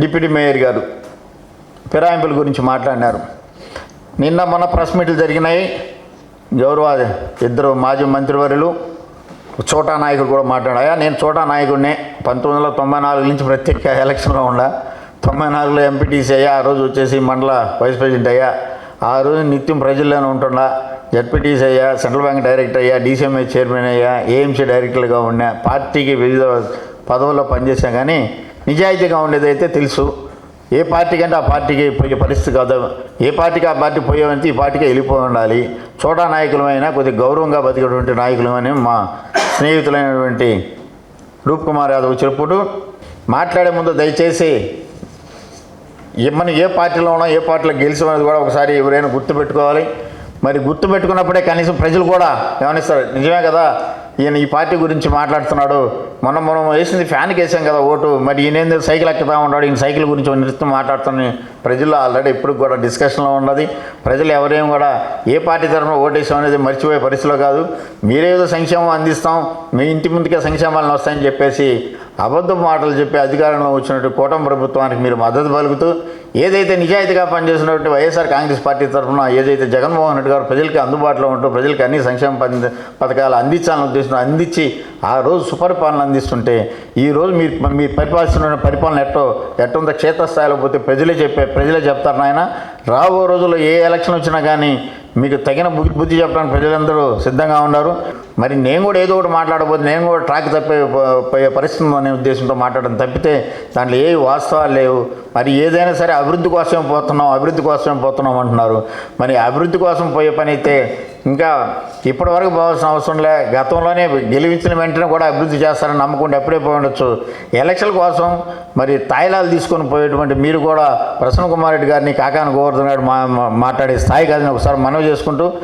Deputy mayor గారు ఫిరాయింపుల గురించి మాట్లాడినారు. నిన్న మొన్న ప్రెస్ మీట్లు జరిగినాయి. గౌరవ ఇద్దరు మాజీ మంత్రివర్యులు చోటా నాయకుడు కూడా మాట్లాడాయా నేను చోటా నాయకుడినే. పంతొమ్మిది వందల తొంభై నాలుగు నుంచి ప్రత్యేక ఎలక్షన్లో ఉండా. తొంభై నాలుగులో ఎంపీటీసీ అయ్యా ఆ రోజు వచ్చేసి మండల వైస్ ప్రెసిడెంట్ అయ్యా. ఆ రోజు నిత్యం ప్రజల్లోనే ఉంటుండ జడ్పీటీసీ అయ్యా సెంట్రల్ బ్యాంక్ డైరెక్టర్ అయ్యా డీసీఎంఏ చైర్మన్ అయ్యా ఏఎంసీ డైరెక్టర్గా ఉన్నా పార్టీకి వివిధ పదవుల్లో పనిచేసా కానీ నిజాయితీగా ఉండేదైతే తెలుసు. ఏ పార్టీ కంటే ఆ పార్టీకి పోయే పరిస్థితి కాదు. ఏ పార్టీకి ఆ పార్టీ పోయేవంటే ఈ పార్టీకి వెళ్ళిపోయి ఉండాలి చోటా నాయకులమైనా కొద్దిగా గౌరవంగా బతికేటువంటి నాయకులమని మా స్నేహితులైనటువంటి రూప్ కుమార్ యాదవ్ చెప్పుడు మాట్లాడే ముందు దయచేసి ఏ- మనం ఏ పార్టీలో ఉన్నాం ఏ పార్టీలో గెలిచామనేది కూడా ఒకసారి ఎవరైనా గుర్తుపెట్టుకోవాలి. మరి గుర్తుపెట్టుకున్నప్పుడే కనీసం ప్రజలు కూడా గమనిస్తారు. నిజమే కదా? ఈయన ఈ పార్టీ గురించి మాట్లాడుతున్నాడు. మనం మనం వేసింది ఫ్యాన్కి వేసాం కదా ఓటు. మరి ఈయన సైకిల్ ఎక్కుతా ఉన్నాడు? ఈయన సైకిల్ గురించి నిత్యం మాట్లాడుతున్న ప్రజల్లో ఆల్రెడీ ఇప్పుడు కూడా డిస్కషన్లో ఉన్నది. ప్రజలు ఎవరేం కూడా ఏ పార్టీ తరఫున ఓటేసాం అనేది మర్చిపోయే పరిస్థితిలో కాదు. మీరేదో సంక్షేమం అందిస్తాం. మీ ఇంటి ముందుకే సంక్షేమాలను వస్తాయని చెప్పేసి అబద్ధ మాటలు చెప్పి అధికారంలో వచ్చినట్టు కూటమి ప్రభుత్వానికి మీరు మద్దతు పలుకుతూ ఏదైతే నిజాయితీగా పనిచేసినటువంటి వైఎస్ఆర్ కాంగ్రెస్ పార్టీ తరఫున ఏదైతే జగన్మోహన్ రెడ్డి గారు ప్రజలకి అందుబాటులో ఉంటూ ప్రజలకి అన్ని సంక్షేమ పని- పథకాలు అందించాలని ఉద్దేశం అందించి ఆ రోజు సుపరిపాలన అందిస్తుంటే ఈ రోజు మీరు మీరు పరిపాలిస్తున్న పరిపాలన ఎట్టో ఎట్టుందో క్షేత్రస్థాయిలో పోతే ప్రజలే చెప్పే ప్రజలే చెప్తారు నాయన. రాబో రోజుల్లో ఏ ఎలక్షన్ వచ్చినా కానీ మీకు తగిన బుద్ధి బుద్ధి చెప్పడానికి ప్రజలందరూ సిద్ధంగా ఉన్నారు. మరి నేను కూడా ఏదో ఒకటి మాట్లాడబోతే నేను కూడా ట్రాక్ తప్పే పోయే పరిస్థితి అనే ఉద్దేశంతో మాట్లాడడం తప్పితే దాంట్లో ఏ వాస్తవాలు లేవు. మరి ఏదైనా సరే అభివృద్ధి కోసమే పోతున్నాం అభివృద్ధి కోసమే పోతున్నాం అంటున్నారు. మరి అభివృద్ధి కోసం పోయే పని అయితే ఇంకా ఇప్పటివరకు పోవాల్సిన అవసరం లే. గతంలోనే గెలిపించిన వెంటనే కూడా అభివృద్ధి చేస్తారని నమ్మకుండా ఎప్పుడే పోయి ఉండొచ్చు. ఎలక్షన్ కోసం మరి తాయిలాలు తీసుకొని పోయేటువంటి మీరు కూడా ప్రసన్న కుమార్ రెడ్డి గారిని కాకాని గోవర్ధన్ గారు మా మా- మాట్లాడే స్థాయి కాదని ఒకసారి మనవి చేసుకుంటూ